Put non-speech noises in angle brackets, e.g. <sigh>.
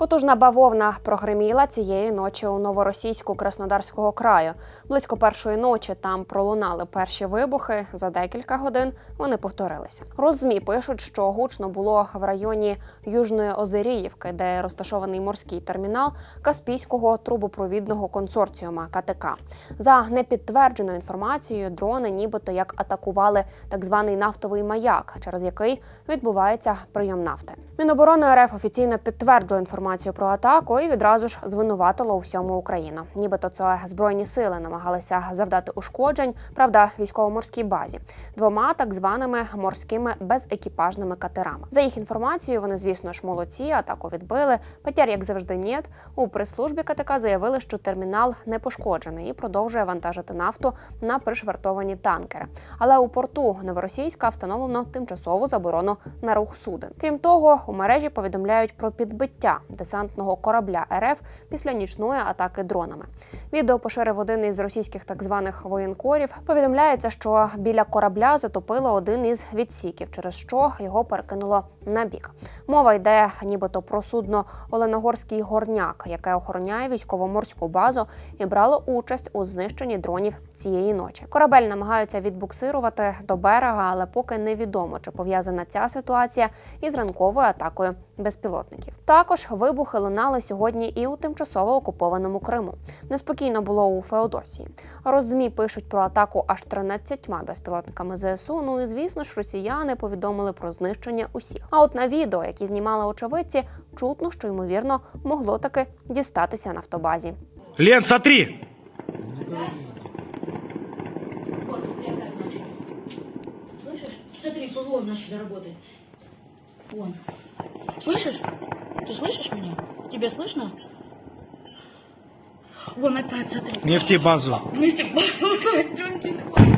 Потужна бавовна прогриміла цієї ночі у новоросійську Краснодарського краю. Близько першої ночі там пролунали перші вибухи. За декілька годин вони повторилися. Роззмі пишуть, що гучно було в районі Южної Озеріївки, де розташований морський термінал Каспійського трубопровідного консорціума КТК. За непідтвердженою інформацією, дрони нібито як атакували так званий нафтовий маяк, через який відбувається прийом нафти. Міноборони РФ офіційно підтвердило інформацію про атаку і відразу ж звинуватило у всьому Україну. Нібито це збройні сили намагалися завдати ушкоджень, правда, військово-морській базі двома так званими морськими безекіпажними катерами. За їх інформацією, вони, звісно ж, молодці, атаку відбили. Петер, як завжди, нет. У прес-службі КТК заявили, що термінал не пошкоджений і продовжує вантажити нафту на пришвартовані танкери. Але у порту Новоросійська встановлено тимчасову заборону на рух суден. Крім того, у мережі повідомляють про підбиття десантного корабля РФ після нічної атаки дронами. Відео поширив один із російських так званих воєнкорів. Повідомляється, що біля корабля затопило один із відсіків, через що його перекинуло на бік. Мова йде нібито про судно Оленогорський горняк, яке охороняє військово-морську базу і брало участь у знищенні дронів цієї ночі. Корабель намагаються відбуксирувати до берега, але поки невідомо, чи пов'язана ця ситуація із ранковою атакою безпілотників. Також вибухи лунали сьогодні і у тимчасово окупованому Криму. Неспокійно було у Феодосії. Роззмі пишуть про атаку аж 13 безпілотниками ЗСУ. Ну і звісно ж, росіяни повідомили про знищення усіх. А от на відео, які знімали очевидці, чутно, що ймовірно могло таки дістатися нафтобазі. Лен, смотри! Смотри, ПВО начали работать. Вон. Слышишь? Ты слышишь меня? Тебя слышно? Вон опять, смотри. Нефтебазу. Вместе басу, <laughs>